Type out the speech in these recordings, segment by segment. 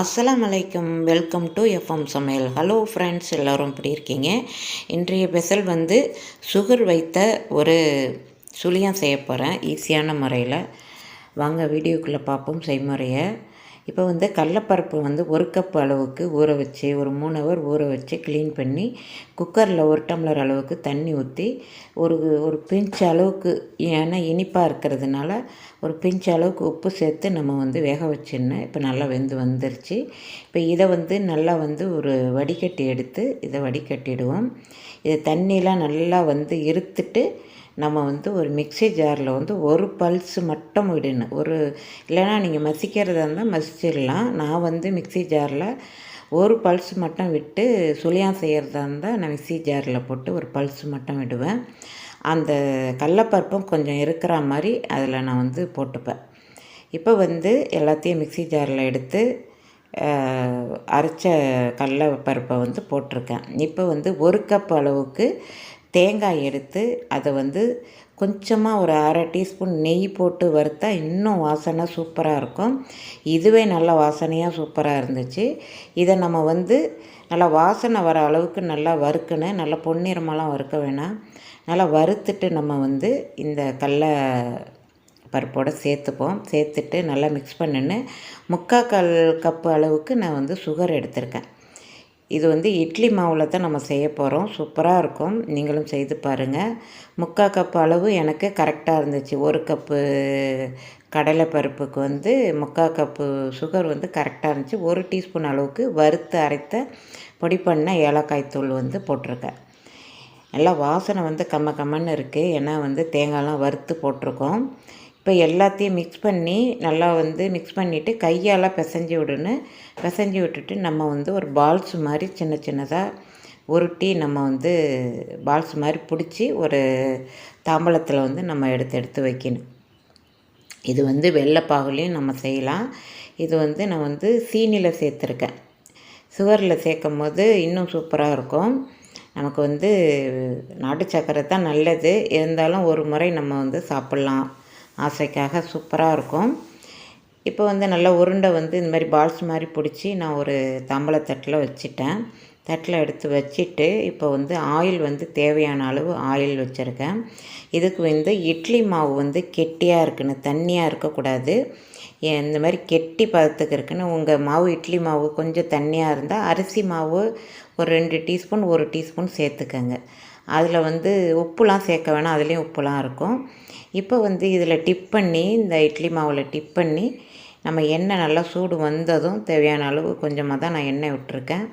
அஸ்லாம் அலைக்கும் welcome to FM சமையல். ஹலோ ஃப்ரெண்ட்ஸ் எல்லோரும் எப்படி இருக்கீங்க? இன்றைய ஸ்பெஷல் வந்து சுகர் வைத்த ஒரு சுழியம் செய்ய போகிறேன் ஈஸியான முறையில். வாங்க வீடியோக்குள்ளே பார்ப்போம். செய்முறையை. இப்போ வந்து கடலப்பருப்பு வந்து ஒரு கப் அளவுக்கு ஊற வச்சு ஒரு மூணு ஹவர் ஊற வச்சு க்ளீன் பண்ணி குக்கரில் ஒரு டம்ளர் அளவுக்கு தண்ணி ஊற்றி ஒரு ஒரு பிஞ்ச் அளவுக்கு ஏன்னா இனிப்பாக இருக்கிறதுனால ஒரு பிஞ்ச் அளவுக்கு உப்பு சேர்த்து நம்ம வந்து வேக வச்சிடணும். இப்போ நல்லா வெந்து வந்துருச்சு. இப்போ இதை வந்து நல்லா வந்து ஒரு வடிகட்டி எடுத்து இதை வடிகட்டிடுவோம். இதை தண்ணியெலாம் நல்லா வந்து இருத்துட்டு நம்ம வந்து ஒரு மிக்சி ஜாரில் வந்து ஒரு பல்ஸ் மட்டும் விடணும் ஒரு இல்லைனா நீங்கள் மசிக்கிறதா இருந்தால் மசிச்சிடலாம். நான் வந்து மிக்சி ஜாரில் ஒரு பல்ஸ் மட்டும் விட்டு சுழியம் செய்கிறதா இருந்தால் நான் மிக்சி ஜாரில் போட்டு ஒரு பல்ஸ் மட்டும் விடுவேன். அந்த கடலப்பருப்பும் கொஞ்சம் இருக்கிற மாதிரி அதில் நான் வந்து போட்டுப்பேன். இப்போ வந்து எல்லாத்தையும் மிக்சி ஜாரில் எடுத்து அரைச்ச கடலப்பருப்பை வந்து போட்டிருக்கேன். இப்போ வந்து ஒரு கப் அளவுக்கு தேங்காய் எடுத்து அதை வந்து கொஞ்சமாக ஒரு அரை டீஸ்பூன் நெய் போட்டு வறுத்தா இன்னும் வாசனை சூப்பராக இருக்கும். இதுவே நல்ல வாசனையாக சூப்பராக இருந்துச்சு. இதை நம்ம வந்து நல்லா வாசனை வர அளவுக்கு நல்லா வறுக்கணும். நல்லா பொன்னிறமெல்லாம் வறுக்க வேணாம். நல்லா வறுத்துட்டு நம்ம வந்து இந்த கடல பருப்போடு சேர்த்துப்போம். சேர்த்துட்டு நல்லா மிக்ஸ் பண்ணின்னு முக்கால் கல் கப்பு அளவுக்கு நான் வந்து சுகர் எடுத்திருக்கேன். இது வந்து இட்லி மாவில் தான் நம்ம செய்ய போகிறோம் சூப்பராக இருக்கும். நீங்களும் செய்து பாருங்கள் முக்கால் கப்பு அளவு எனக்கு கரெக்டாக இருந்துச்சு. ஒரு கப்பு கடலை பருப்புக்கு வந்து முக்கால் கப்பு சுகர் வந்து கரெக்டாக இருந்துச்சு. ஒரு டீஸ்பூன் அளவுக்கு வறுத்து அரைத்த பொடி பண்ண ஏலக்காய் தூள் வந்து போட்டிருக்கேன். நல்லா வாசனை வந்து கம்ம கம்மன்னு இருக்குது ஏன்னா வந்து தேங்காய்லாம் வறுத்து போட்டிருக்கோம். இப்போ எல்லாத்தையும் மிக்ஸ் பண்ணி நல்லா வந்து மிக்ஸ் பண்ணிவிட்டு கையால் பிசைஞ்சி விடணும் பிசைஞ்சி விட்டுட்டு நம்ம வந்து ஒரு பால்ஸ் மாதிரி சின்ன சின்னதாக உருட்டி நம்ம வந்து பால்ஸ் மாதிரி பிடிச்சி ஒரு தாம்பளத்தில் வந்து நம்ம எடுத்து எடுத்து வைக்கணும். இது வந்து வெள்ளைப்பாகுலையும் நம்ம செய்யலாம். இது வந்து நான் வந்து சீனியில் சேர்த்துருக்கேன். சுகரில் சேர்க்கும் போது இன்னும் சூப்பராக இருக்கும். நமக்கு வந்து நாட்டு சக்கரை தான் நல்லது. இருந்தாலும் ஒரு முறை நம்ம வந்து சாப்பிட்லாம். ஆசைக்காக சூப்பராக இருக்கும். இப்போ வந்து நல்லா உருண்டை வந்து இந்த மாதிரி பால்ஸ் மாதிரி பிடிச்சி நான் ஒரு தம்பளத்தட்டில் வச்சுட்டேன். தட்டில் எடுத்து வச்சுட்டு இப்போ வந்து ஆயில் வந்து தேவையான அளவு ஆயில் வச்சுருக்கேன். இதுக்கு வந்து இட்லி மாவு வந்து கெட்டியாக இருக்குன்னு தண்ணியாக இருக்கக்கூடாது. இந்த மாதிரி கெட்டி பதத்துக்கு இருக்குன்னு உங்கள் மாவு இட்லி மாவு கொஞ்சம் தண்ணியாக இருந்தால் அரிசி மாவு ஒரு ரெண்டு டீஸ்பூன் ஒரு டீஸ்பூன் சேர்த்துக்கங்க. அதில் வந்து உப்புலாம் சேர்க்க வேணாம் அதுலேயும் உப்புலாம் இருக்கும். இப்போ வந்து இதில் டிப் பண்ணி இந்த இட்லி மாவில் டிப் பண்ணி நம்ம எண்ணெய் நல்லா சூடு வந்ததும் தேவையான அளவு கொஞ்சமாக தான் நான் எண்ணெய் விட்டுருக்கேன்.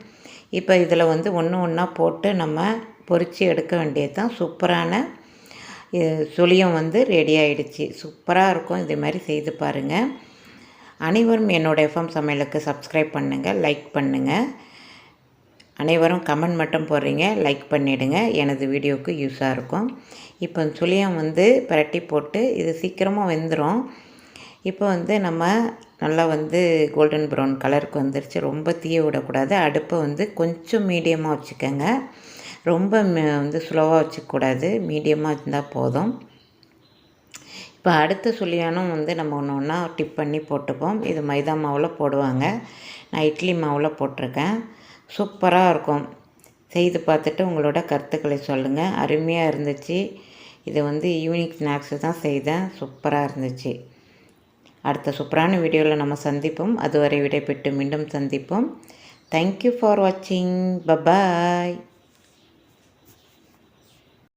இப்போ இதில் வந்து ஒன்று ஒன்றா போட்டு நம்ம பொறிச்சு எடுக்க வேண்டியது தான். சூப்பரான சுழியம் வந்து ரெடி ஆகிடுச்சு சூப்பராக இருக்கும். இதே மாதிரி செய்து பாருங்கள் அனைவரும் என்னோடய எஃப்எம் சமையலுக்கு சப்ஸ்கிரைப் பண்ணுங்கள் லைக் பண்ணுங்கள் அனைவரும் கமெண்ட் மட்டும் போடுறீங்க லைக் பண்ணிவிடுங்க எனது வீடியோவுக்கு யூஸாக இருக்கும். இப்போ சுழியம் வந்து பரட்டி போட்டு இது சீக்கிரமாக வெந்துடும் இப்போ வந்து நம்ம நல்லா வந்து கோல்டன் ப்ரௌன் கலருக்கு வந்துருச்சு. ரொம்ப தீய விடக்கூடாது. அடுப்பை வந்து கொஞ்சம் மீடியமாக வச்சுக்கோங்க. ரொம்ப வந்து ஸ்லோவாக வச்சுக்கூடாது மீடியமாக இருந்தால் போதும். இப்போ அடுத்த சுழியானும் வந்து நம்ம ஒன்று ஒன்றா டிப் பண்ணி போட்டுப்போம். இது மைதா மாவில் போடுவாங்க. நான் இட்லி மாவில் போட்டிருக்கேன். சூப்பராக இருக்கும். செய்து பார்த்துட்டு உங்களோட கருத்துக்களை சொல்லுங்கள் அருமையாக இருந்துச்சு. இது வந்து ஈவினிங் ஸ்நாக்ஸு தான் செய்தேன். சூப்பராக இருந்துச்சு. அடுத்த சூப்பரான வீடியோவில் நம்ம சந்திப்போம். அதுவரை விடைபெற்று மீண்டும் சந்திப்போம். தேங்க்யூ ஃபார் வாட்சிங் பபாய்